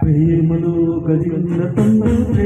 ప్రేమలో గదిగిన తండ్రి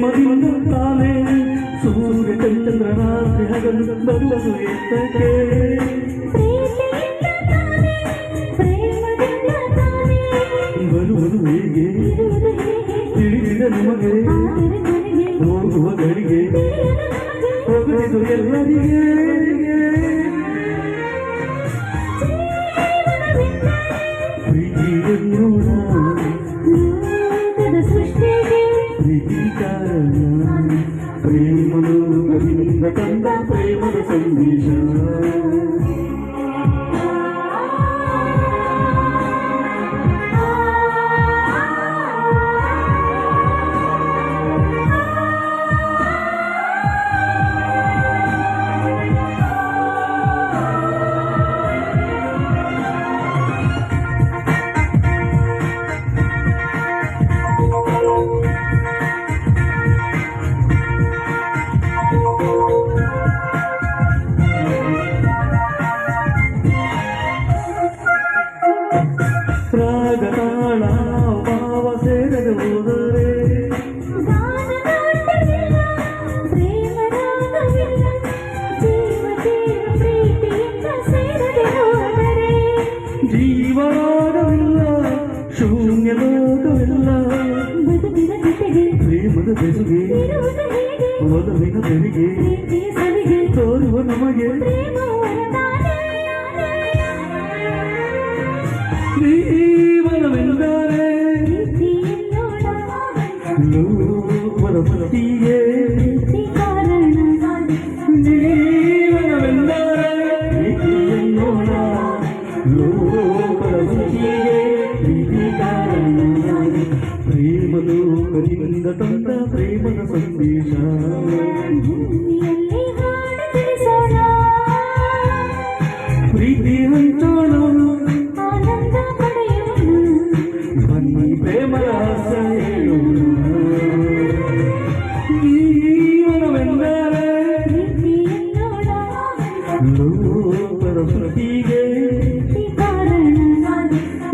ಪ್ರೇಮದಿಂದ ತಾನೇ ಸೂರ್ಯ ಚಂದ್ರ ರಾತ್ರಿ ಹಗಲು ಬಂದನು ಎತ್ತಕ್ಕೆ. ಬರುವುದು ಹೇಗೆ? ತಿಳಿದಿದ ನಿಮಗೆ. ಹೋಗುವ ಗಳಿಗೆ ಹೋಗುವುದು ಎಲ್ಲರಿಗೆ. ಪ್ರೀತಿ ಎನ್ನುವ ಸೃಷ್ಟಿಗೆ ಪ್ರೀತಿ ప్రేమ ప్రేమ సందేశం. ರಾಗ ತಾಳ ಭಾವ ಸೇರದೆ ಹೋದರೆ ಗಾನನಾಟವಿಲ್ಲ ಪ್ರೇಮ ರಾಗವಿಲ್ಲ ಜೀವ ಜೀವ ಪ್ರೀತಿಯಿಂದ ಸೇರದೆ ಹೋದರೆ ಜೀವರಾಗವಿಲ್ಲ ಶೂನ್ಯ ಲೋಕವಿಲ್ಲ ಬದುಕಿನ ಜೊತೆಗೆ ಪ್ರೇಮದ ಬೆಸುಗೆ ಇರುವುದು ಹೇಗೆ ಒಲವಿನ ಬೆರಿಗೆ ಪ್ರೀತಿ ಸಲಿಗೆ ತೋರುವ ನಮಗೆ ಪ್ರೀತಿ ಕಾರಣ ಪ್ರೇಮನು ಕರಿಯಿಂದ ತಂದ ಪ್ರೇಮದ ಸಂದೇಶ